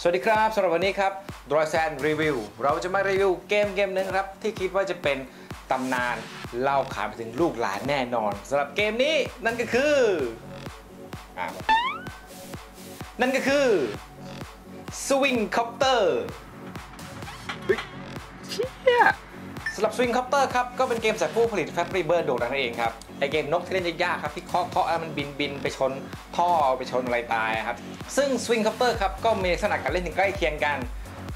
สวัสดีครับสำหรับวันนี้ครับดรอยแซนรีวิวเราจะมารีวิวเกมเกมหนึ่งครับ ที่คิดว่าจะเป็นตำนานเล่าขานไปถึงลูกหลานแน่นอนสำหรับเกมนี้นั่นก็คืออนั่นก็คือ Swing Copter เฮ้ยเชี่ย สำหรับ Swing Copter ครับก็เป็นเกมจากผู้ผลิต Flappy Bird โด่งดังนั่นเองครับไอเกมนกที่เล่นยากๆครับที่เคาะเคาะแล้วมันบินบินไปชนท่อไปชนอะไรตายครับซึ่ง Swing Copter ครับก็มีลักษณะการเล่นที่ใกล้เคียงกัน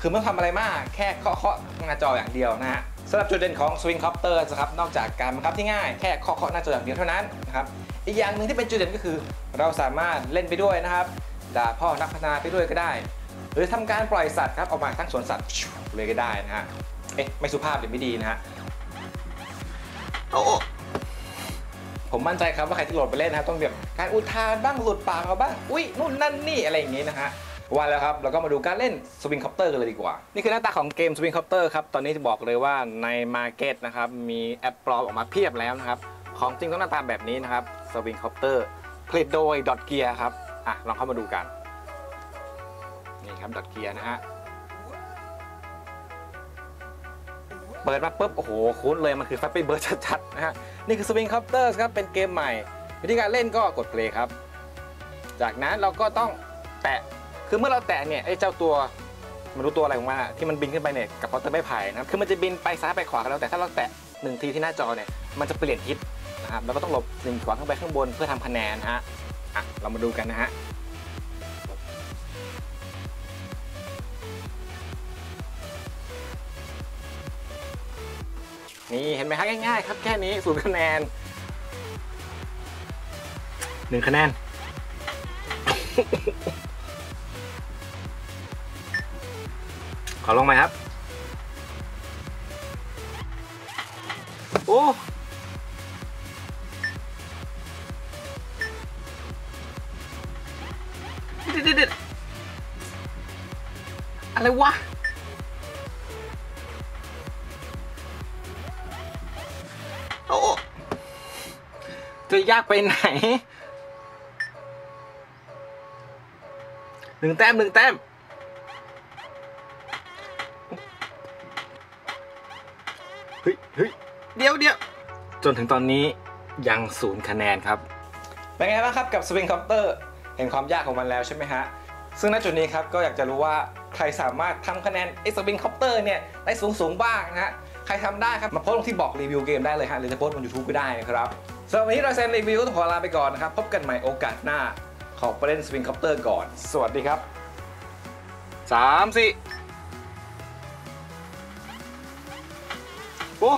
คือไม่ต้องทำอะไรมากแค่เคาะเคาะหน้าจออย่างเดียวนะฮะสำหรับจุดเด่นของ Swing Copter นะครับนอกจากการบังคับที่ง่ายแค่เคาะเคาะหน้าจออย่างเดียวเท่านั้นนะครับอีกอย่างหนึ่งที่เป็นจุดเด่นก็คือ เราสามารถเล่นไปด้วยนะครับด่าพ่อนักพัฒนาไปด้วยก็ได้ หรือทำการปล่อยสัตว์ครับออกมาทั้งสวนสัตว์เลยก็ได้นะฮะ เอ๊ะไม่สุภาพหรือไม่ดีนะฮะโอ้ผมมั่นใจครับว่าใครที่โหลดไปเล่นนะครับต้องแบบการอุทานบ้างหลุดปากเอาบ้างอุ้ยนู่นนั่นนี่อะไรอย่างงี้นะฮะว่าแล้วครับเราก็มาดูการเล่นสวิงคอปเตอร์กันเลยดีกว่า นี่คือหน้าตาของเกมสวิงคอปเตอร์ครับ ตอนนี้จะบอกเลยว่าในมาร์เก็ตนะครับ มีแอปปลอมออกมาเพียบแล้วนะครับ ของจริงต้องหน้าตาแบบนี้นะครับสวิงคอปเตอร์ผลิตโดยดอทเกียร์ครับ อะ ลองเข้ามาดูกัน นี่ครับดอทเกียร์นะฮะ เปิดมาปุ๊บโอ้โหคุ้นเลยมันคือ Flappy Bird ชัดๆนะฮะนี่คือ Swing Copters ครับเป็นเกมใหม่ วิธีการเล่นก็กด play ครับ จากนั้นเราก็ต้องแตะคือเมื่อเราแตะเนี่ยไอ้เจ้าตัวมันรู้ตัวอะไรของมันอะที่มันบินขึ้นไปเนี่ยกับเคาน์เตอร์ไม้ไผ่นะครับคือมันจะบินไปซ้ายไปขวาก็แล้วแต่ถ้าเราแตะหนึ่งทีที่หน้าจอเนี่ยมันจะเปลี่ยนทิศนะครับแล้วก็ต้องหลบหนึ่งขวาขึ้นไปข้างบนเพื่อทำคะแนนนะฮะอะเรามาดูกันนะฮะ นี่เห็นไหมครับง่ายๆครับแค่นี้ศูนย์คะแนนหนึ่งคะแนน ขอลงไหมครับ โอ้เด็ดอะไรวะ อ้จะยากไปไหนหนึ่งแต้มหนึ่งแต้มเฮ้ยเฮ้ยเดี๋ยวเดี๋ยวจนถึงตอนนี้ยังศูนย์คะแนนครับ เป็นไงบ้างครับกับ Swing Copter เห็นความยากของมันแล้วใช่ไหมฮะ ซึ่งณจุดนี้ครับก็อยากจะรู้ว่าใครสามารถทำคะแนนไอ้ Swing Copter เนี่ยได้สูงสูงๆบ้างนะฮะ ใครทำได้ครับ มาโพสต์ลงที่บอกรีวิวเกมได้เลยฮะหรือจะโพสต์บนยูทูบก็ได้นะครับสำหรับวันนี้เราเซนรีวิวต้องขอลาไปก่อนนะครับ พบกันใหม่โอกาสหน้าของปเด็นสวิงคอปเตอร์ก่อน สวัสดีครับสามสี่โอ้